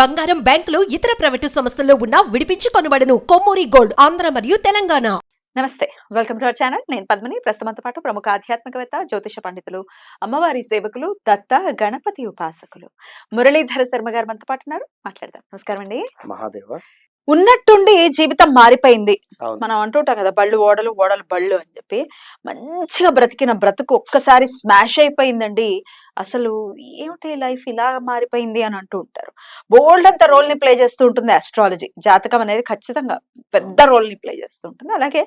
బంగారం బ్యాంకులు ఇతర ప్రైవేటు సంస్థల్లో ఉన్న విడిపించి కొనబడను. కొమ్మూరి గోల్డ్ ఆంధ్ర మరియు తెలంగాణ. నమస్తే. వెల్కమ్ టు అవర్ ఛానల్ నేను పద్మని. ప్రస్తుతంతో పాటు ప్రముఖ ఆధ్యాత్మికవేత్త జ్యోతిష పండితులు అమ్మవారి సేవకులు దత్త గణపతి ఉపాసకులు. మురళీధర శర్మ గారు మనతో పాటు ఉన్నారు. మాట్లాడదాం. నమస్కారం అండి. మహాదేవ. ఉన్నట్టుండి జీవితం మారిపోయింది? మనం అంటుంటాం కదా బళ్ళు ఓడలు ఓడలు బళ్ళు అని చెప్పి. మంచిగా బ్రతికిన బ్రతుకు ఒక్కసారి స్మాష్ అయిపోయిందండి. అసలు ఏమిటి లైఫ్ ఇలా మారిపోయింది అని అంటూ ఉంటారు. బోల్డ్ అంత రోల్ని ప్లే చేస్తూ ఉంటుంది అస్ట్రాలజీ జాతకం అనేది ఖచ్చితంగా పెద్ద రోల్ని ప్లే చేస్తూ ఉంటుంది. అలాగే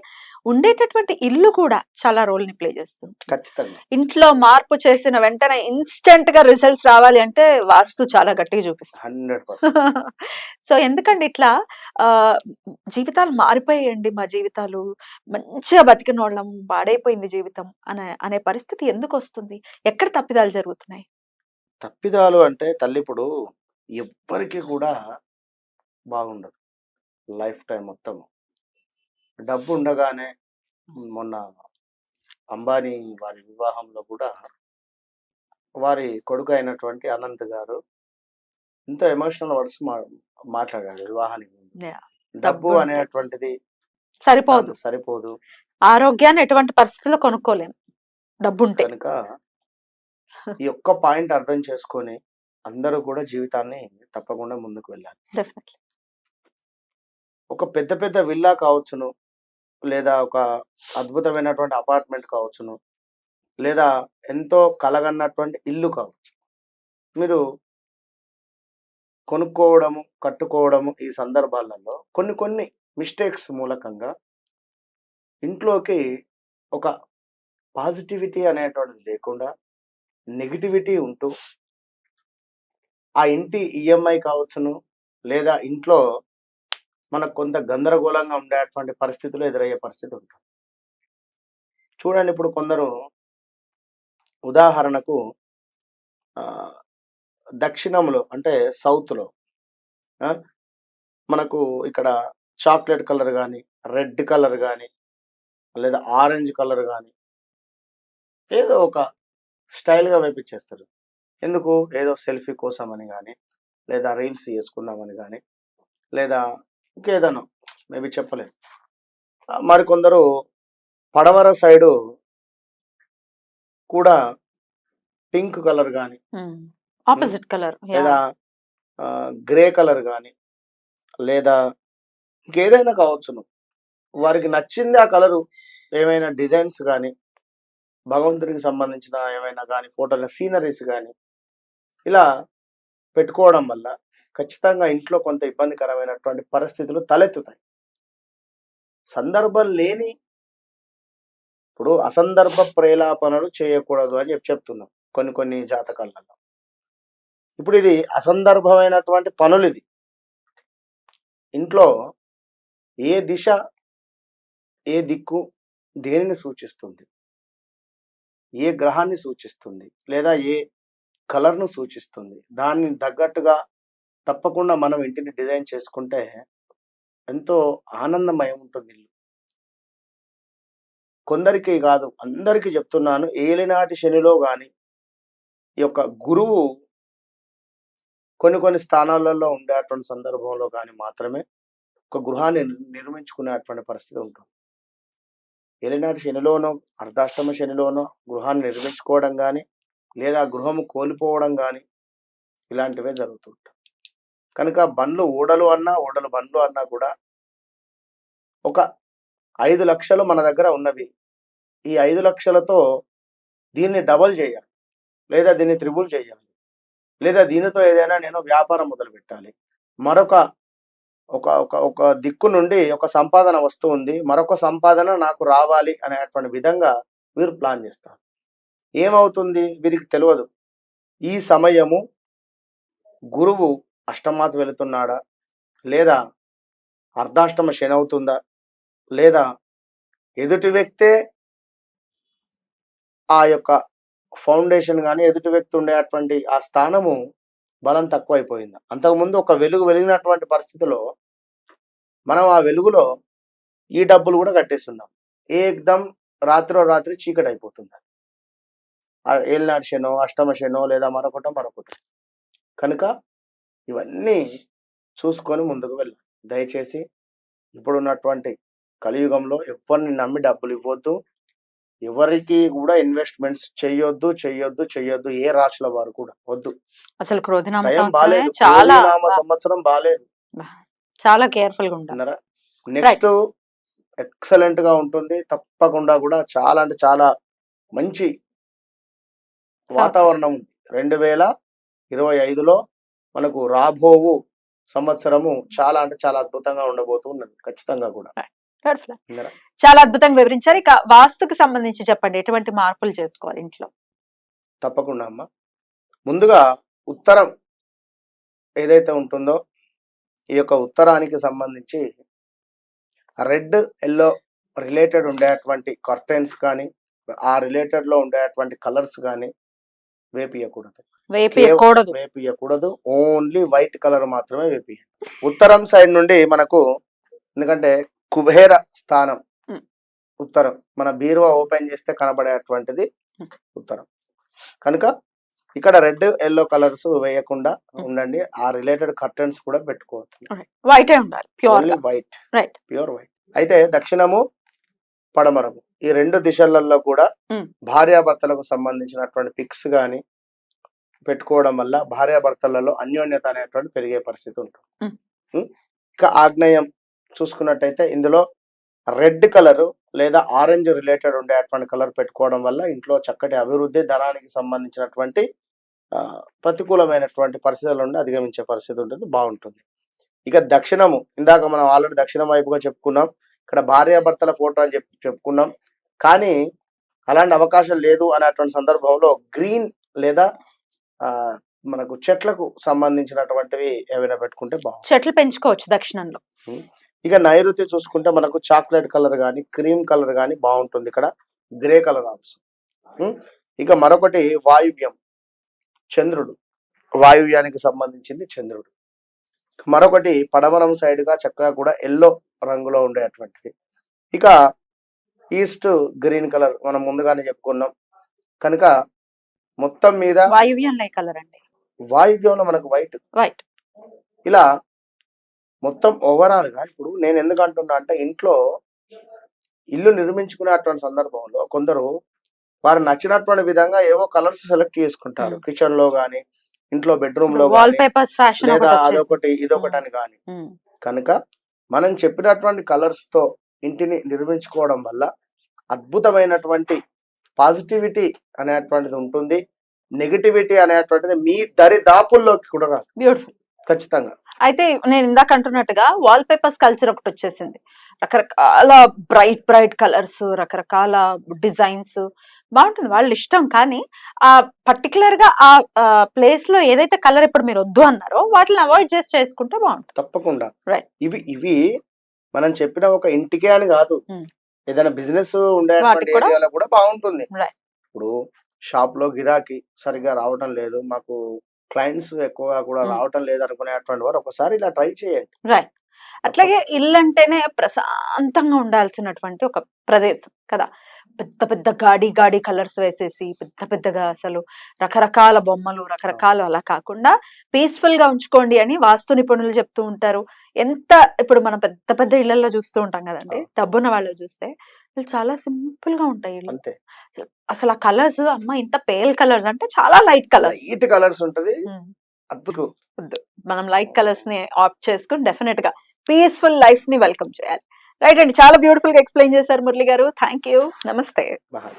ఉండేటటువంటి ఇల్లు కూడా చాలా రోల్ని ప్లే చేస్తుంది ఖచ్చితంగా. ఇంట్లో మార్పు చేసిన వెంటనే ఇన్స్టెంట్గా రిజల్ట్స్ రావాలి అంటే వాస్తు చాలా గట్టిగా చూపిస్తుంది. సో ఎందుకండి ఇట్లా ఆ జీవితాలు మారిపోయాయండి మా జీవితాలు. మంచిగా బతికిన వాళ్ళం పాడైపోయింది జీవితం అనే అనే పరిస్థితి ఎందుకు వస్తుంది? ఎక్కడ తప్పిదాలు జరుగుతున్నాయి. తప్పిదాలు అంటే తల్లి ఇప్పుడు ఎవ్వరికి కూడా బాగుండదు. లైఫ్ టైం మొత్తం డబ్బు ఉండగానే మొన్న అంబానీ వారి వివాహంలో కూడా వారి కొడుకు అయినటువంటి అనంత్ గారు ఎంతో ఎమోషనల్ వర్డ్స్ మాట్లాడాడు వివాహానికి డబ్బు అనేటువంటిది సరిపోదు. సరిపోదు. ఆరోగ్యాన్ని ఎటువంటి పరిస్థితుల్లో కొనుక్కోలేము డబ్బు ఉంటే కనుక ఈ ఒక్క పాయింట్ అర్థం చేసుకొని అందరూ కూడా జీవితాన్ని తప్పకుండా ముందుకు వెళ్ళాలి. ఒక పెద్ద పెద్ద విల్లా కావచ్చును లేదా ఒక అద్భుతమైనటువంటి అపార్ట్మెంట్ కావచ్చును లేదా ఎంతో కలగన్నటువంటి ఇల్లు కావచ్చు. మీరు కొనుక్కోవడము కట్టుకోవడము ఈ సందర్భాలలో కొన్ని కొన్ని మిస్టేక్స్ మూలకంగా ఇంట్లోకి ఒక పాజిటివిటీ అనేటువంటిది లేకుండా నెగిటివిటీ ఉంటూ ఆ ఇంటి ఈఎంఐ కావచ్చును లేదా ఇంట్లో మనకు కొంత గందరగోళంగా ఉండేటువంటి పరిస్థితులు ఎదురయ్యే పరిస్థితి ఉంటుంది. చూడండి ఇప్పుడు కొందరు ఉదాహరణకు దక్షిణంలో అంటే సౌత్లో ఆ, మనకు ఇక్కడ చాక్లెట్ కలర్ కానీ రెడ్ కలర్ కానీ లేదా ఆరెంజ్ కలర్ కానీ ఏదో ఒక స్టైల్గా వేపించేస్తారు ఎందుకు? ఏదో సెల్ఫీ కోసం అని కానీ లేదా రీల్స్ చేసుకుందామని కానీ లేదా ఇంకేదన్నా మేబీ చెప్పలేదు మరికొందరు పడమర సైడు కూడా పింక్ కలర్ కానీ ఆపోజిట్ కలర్. లేదా గ్రే కలర్ కానీ లేదా ఇంకేదైనా కావచ్చును వారికి నచ్చింది ఆ కలరు ఏమైనా డిజైన్స్ కానీ భగవంతుడికి సంబంధించిన ఏమైనా కానీ ఫోటోల సీనరీస్ కానీ ఇలా పెట్టుకోవడం వల్ల ఖచ్చితంగా ఇంట్లో కొంత ఇబ్బందికరమైనటువంటి పరిస్థితులు తలెత్తుతాయి. సందర్భం లేని ఇప్పుడు అసందర్భ ప్రేలాపనలు చేయకూడదు అని చెప్పి చెప్తున్నాం కొన్ని కొన్ని జాతకాలలో. ఇప్పుడు ఇది అసందర్భమైనటువంటి పనులు ఇది. ఇంట్లో ఏ దిశ ఏ దిక్కు దేనిని సూచిస్తుంది? ఏ గ్రహాన్ని సూచిస్తుంది? లేదా ఏ కలర్ను సూచిస్తుంది? దాన్ని తగ్గట్టుగా తప్పకుండా మనం ఇంటిని డిజైన్ చేసుకుంటే ఎంతో ఆనందమయం ఉంటుంది ఇల్లు. కొందరికి కాదు అందరికీ చెప్తున్నాను ఏలినాటి శనిలో కానీ ఈ యొక్క గురువు కొన్ని కొన్ని స్థానాలలో ఉండేటువంటి సందర్భంలో కానీ మాత్రమే ఒక గృహాన్ని నిర్మించుకునేటువంటి పరిస్థితి ఉంటుంది. ఏలినాటి శనిలోనో అర్ధాష్టమ శనిలోనో గృహాన్ని నిర్మించుకోవడం కానీ లేదా గృహము కోల్పోవడం కానీ ఇలాంటివే జరుగుతుంటాయి. కనుక బండ్లు ఊడలు అన్నా ఊడలు బండ్లు అన్నా కూడా ఒక ఐదు లక్షలు మన దగ్గర ఉన్నవి. ఈ ఐదు లక్షలతో దీన్ని డబల్ చేయాలి. లేదా దీన్ని త్రిబుల్ చేయాలి. లేదా దీనితో ఏదైనా నేను వ్యాపారం మొదలు పెట్టాలి మరొక ఒక ఒక ఒక దిక్కు నుండి ఒక సంపాదన వస్తుంది మరొక సంపాదన నాకు రావాలి అనేటువంటి విధంగా వీరు ప్లాన్ చేస్తారు. ఏమవుతుంది? వీరికి తెలియదు. ఈ సమయము గురువు అష్టమాత వెళుతున్నాడా? లేదా అర్ధాష్టమ శని అవుతుందా? లేదా ఎదుటి వ్యక్తే ఆ యొక్క ఫౌండేషన్ కానీ ఎదుటి వ్యక్తి ఉండేటువంటి ఆ స్థానము బలం తక్కువైపోయింది. అంతకుముందు ఒక వెలుగు వెలిగినటువంటి పరిస్థితిలో మనం ఆ వెలుగులో ఈ డబ్బులు కూడా కట్టేస్తున్నాం. ఏకదం రాత్రో రాత్రి చీకటి అయిపోతుంది ఏలినాడు ఏలినాటి శనో అష్టమ శనో లేదా మరొకటో మరొకటి. కనుక ఇవన్నీ చూసుకొని ముందుకు వెళ్ళాలి. దయచేసి ఇప్పుడున్నటువంటి కలియుగంలో ఎవరిని నమ్మి డబ్బులు ఇవ్వద్దు. ఎవరికి కూడా ఇన్వెస్ట్మెంట్స్ చెయ్యొద్దు చెయ్యొద్దు చెయ్యొద్దు ఏ రాశుల వారు కూడా వద్దు. అసలు క్రోధినామ బాగాలేదు చాలా సంవత్సరం బాగాలేదు చాలా కేర్ఫుల్గా అన్నారా నెక్స్ట్ ఎక్సలెంట్గా ఉంటుంది. తప్పకుండా కూడా చాలా అంటే చాలా మంచి వాతావరణం ఉంది. రెండు వేల ఇరవై ఐదులో మనకు రాబోవు సంవత్సరము చాలా అంటే చాలా అద్భుతంగా ఉండబోతూ ఉన్నది. ఖచ్చితంగా కూడా. చాలా అద్భుతంగా వివరించారు. ఇక వాస్తుకు సంబంధించి చెప్పండి. ఎటువంటి మార్పులు చేసుకోవాలి ఇంట్లో? తప్పకుండా అమ్మ. ముందుగా ఉత్తరం ఏదైతే ఉంటుందో ఈ యొక్క ఉత్తరానికి సంబంధించి రెడ్ ఎల్లో రిలేటెడ్ ఉండేటువంటి కర్టెన్స్ కానీ ఆ రిలేటెడ్లో ఉండేటువంటి కలర్స్ కానీ వేపియకూడదు. వేపకూడదు వేపియకూడదు. ఓన్లీ వైట్ కలర్ మాత్రమే వేపియ ఉత్తరం సైడ్ నుండి మనకు ఎందుకంటే కుబేర స్థానం. ఉత్తరం. మన బీరువా ఓపెన్ చేస్తే కనబడేటువంటిది. ఉత్తరం. కనుక ఇక్కడ రెడ్ ఎల్లో కలర్స్ వేయకుండా ఉండండి. ఆ రిలేటెడ్ కర్టన్స్ కూడా పెట్టుకోవచ్చు వైట్ ఉండాలి. Pure only white. Pure white అయితే దక్షిణము పడమరము. ఈ రెండు దిశలలో కూడా. భార్యాభర్తలకు సంబంధించినటువంటి పిక్స్ గాని పెట్టుకోవడం వల్ల భార్యాభర్తలలో అన్యోన్యత అనేటువంటి పెరిగే పరిస్థితి ఉంటుంది. ఇక ఆగ్నేయం. చూసుకున్నట్టయితే ఇందులో రెడ్ కలర్ లేదా ఆరెంజ్ రిలేటెడ్ ఉండేటువంటి కలర్ పెట్టుకోవడం వల్ల ఇంట్లో చక్కటి అభివృద్ధి ధనానికి సంబంధించినటువంటి ఆ, ప్రతికూలమైనటువంటి పరిస్థితుల నుండి అధిగమించే పరిస్థితి ఉంటుంది బాగుంటుంది. ఇక దక్షిణము ఇందాక మనం ఆల్రెడీ దక్షిణం వైపుగా చెప్పుకున్నాం ఇక్కడ భార్యాభర్తల ఫోటో అని చెప్పి చెప్పుకున్నాం. కానీ అలాంటి అవకాశం లేదు అనేటువంటి సందర్భంలో గ్రీన్ లేదా మనకు చెట్లకు సంబంధించినటువంటివి ఏమైనా పెట్టుకుంటే బాగుంటుంది. చెట్లు పెంచుకోవచ్చు దక్షిణంలో. ఇక నైరుతి చూసుకుంటే మనకు చాక్లెట్ కలర్ కానీ క్రీమ్ కలర్ కానీ బాగుంటుంది. ఇక్కడ గ్రే కలర్ ఆల్సో ఇక మరొకటి వాయువ్యం. చంద్రుడు. వాయువ్యానికి సంబంధించింది చంద్రుడు. మరొకటి పడమరం సైడ్గా చక్కగా కూడా ఎల్లో రంగులో ఉండేటువంటిది ఇక ఈస్ట్ గ్రీన్ కలర్ మనం ముందుగానే చెప్పుకున్నాం. కనుక మొత్తం మీద వాయువ్యంలో కలర్ అండి. వాయువ్యంలో మనకు వైట్. వైట్. ఇలా మొత్తం ఓవరాల్గా ఇప్పుడు నేను ఎందుకు అంటున్నా అంటే ఇంట్లో ఇల్లు నిర్మించుకునేటువంటి సందర్భంలో కొందరు వారు నచ్చినటువంటి విధంగా ఏవో కలర్స్ సెలెక్ట్ చేసుకుంటారు. కిచెన్లో గానీ ఇంట్లో బెడ్రూమ్లో వాల్ గానీ పేపర్స్ ఫ్యాషన్ లేదా అదొకటి ఇదొకటి అని కానీ కనుక మనం చెప్పినటువంటి కలర్స్తో ఇంటిని నిర్మించుకోవడం వల్ల అద్భుతమైనటువంటి పాజిటివిటీ అనేటువంటిది ఉంటుంది. నెగిటివిటీ అనేటువంటిది మీ దరిదాపుల్లోకి కూడా రాదు. బ్యూటిఫుల్ ఖచ్చితంగా. అయితే నేను ఇందాక అంటున్నట్టుగా వాల్ పేపర్స్ కల్చర్ ఒకటి వచ్చేసింది. రకరకాల బ్రైట్ బ్రైట్ కలర్స్ రకరకాల డిజైన్స్ బాగుంటుంది. వాళ్ళ ఇష్టం. కానీ ఆ పర్టికులర్గా ఆ ప్లేస్లో ఏదైతే కలర్ ఇప్పుడు మీరు వద్దు అన్నారో వాటిని అవాయిడ్ చేసి చేసుకుంటే బాగుంటుంది. తప్పకుండా. Right. ఇవి ఇవి మనం చెప్పిన ఒక ఇంటికే అని కాదు. Hmm. ఏదైనా బిజినెస్ వాటికి కూడా- ఏరియాలో కూడా బాగుంటుంది. ఇప్పుడు షాప్లో గిరాకీ సరిగా రావటం లేదు. మాకు క్లయింట్స్ ఎక్కువగా కూడా. రావటం లేదు అనుకునేటువంటి వారు ఒకసారి ఇలా ట్రై చేయండి రైట్ అట్లాగే ఇల్లు అంటేనే ప్రశాంతంగా ఉండాల్సినటువంటి ఒక ప్రదేశం కదా. పెద్ద పెద్ద గాడి గాడి కలర్స్ వేసేసి పెద్ద పెద్దగా అసలు రకరకాల బొమ్మలు రకరకాలు అలా కాకుండా పీస్ఫుల్గా ఉంచుకోండి అని వాస్తు నిపుణులు చెప్తూ ఉంటారు. ఎంత ఇప్పుడు మనం పెద్ద పెద్ద ఇళ్ళలో చూస్తూ ఉంటాం కదండి. డబ్బున్న వాళ్ళు చూస్తే చాలా సింపుల్గా ఉంటాయి అసలు ఆ కలర్స్ అమ్మ ఇంత పేల్ కలర్స్ అంటే చాలా లైట్ కలర్స్. లైట్ కలర్స్ ఉంటది. అద్భుతం. మనం లైట్ కలర్స్ని ఆప్ట్ చేసుకుని డెఫినెట్గా పీస్ఫుల్ లైఫ్ని వెల్కమ్ చేయాలి. రైట్ అండి. చాలా బ్యూటిఫుల్గా ఎక్స్ప్లెయిన్ చేశారు మురళి గారు. థ్యాంక్ యూ నమస్తే